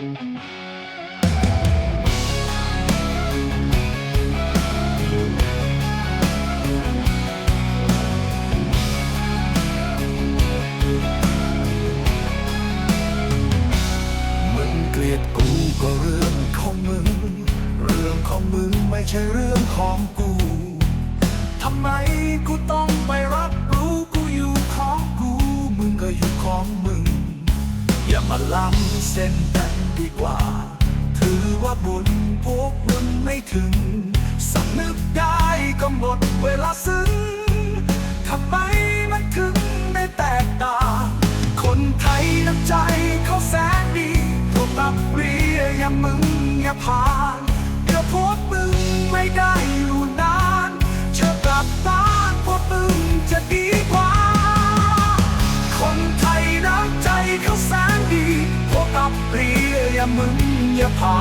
มึงเกลียดกูก็เรื่องของมึง เรื่องของมึงไม่ใช่เรื่องของกู ทำไมกูต้องไปรับ มาล้ำเส้นกันดีกว่า ถือว่าบุญพวกบุญไม่ถึงสำนึกได้ก็หมดเวลาซึ้ง ตับเรียอย่ามึงอย่าผ่า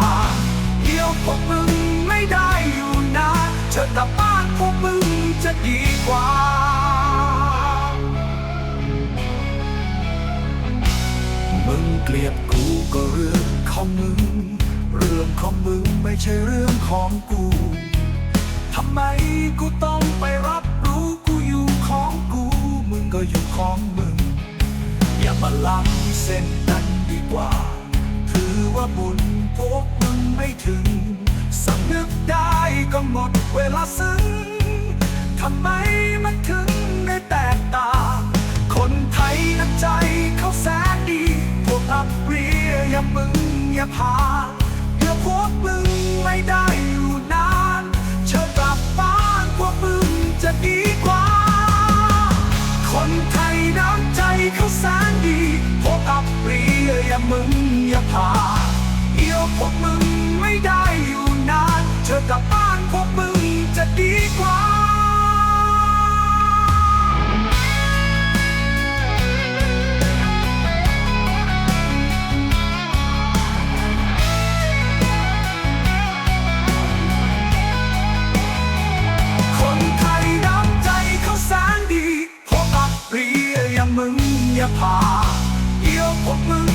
เดี๋ยวพวกมึงไม่ได้อยู่นานเชิญกลับบ้านพวกมึงจะดีกว่ามึงเกลียดกูก็เรื่องของมึง เรื่องของมึงไม่ใช่เรื่องของกูทำไมกูต้องไปรับรู้กูอยู่ของกู มึงก็อยู่ของมึง อย่ามาล้ำเส้น กว่า ถือว่าบุญพวกมึงไม่ถึงสำนึกได้ก็หมดเวลาซึ้งทำไมมันถึงได้แตกต่างคนไทยน้ำใจเขาแสนดี พวกอับเรียอย่ามึงอย่าพาเดี๋ยวพวกมึงไม่ได้อยู่นานเชิญกลับบ้านพวกมึงจะดีกว่า คนไทยน้ำใจเขาแสนดี พวกอับเรีย อย่ามึงอย่าพาเดี๋ยวพวกมึงไม่ได้อยู่นานเชิญกลับบ้านพวกมึงจะดีกว่าคนไทยน้ำใจเขาแสนดีพวกอับเรียอย่ามึงอย่าพาเดี๋ยวพวกมึง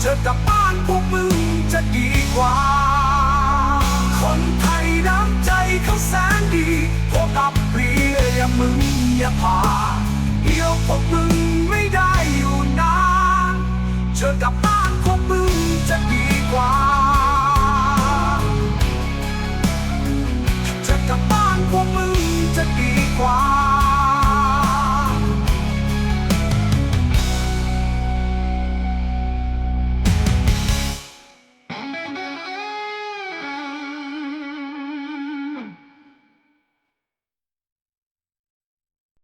เธอกับบ้านพวกมึงจะดีกว่า คนไทยน้ำใจเขาแสนดีพวกอับเปรียมึงอย่าพาเดี่ยวพวกมึงไม่ได้อยู่นานเจอกับบ้านพวกมึงจะดีกว่าเจอกับบ้านพวกมึงจะดีกว่า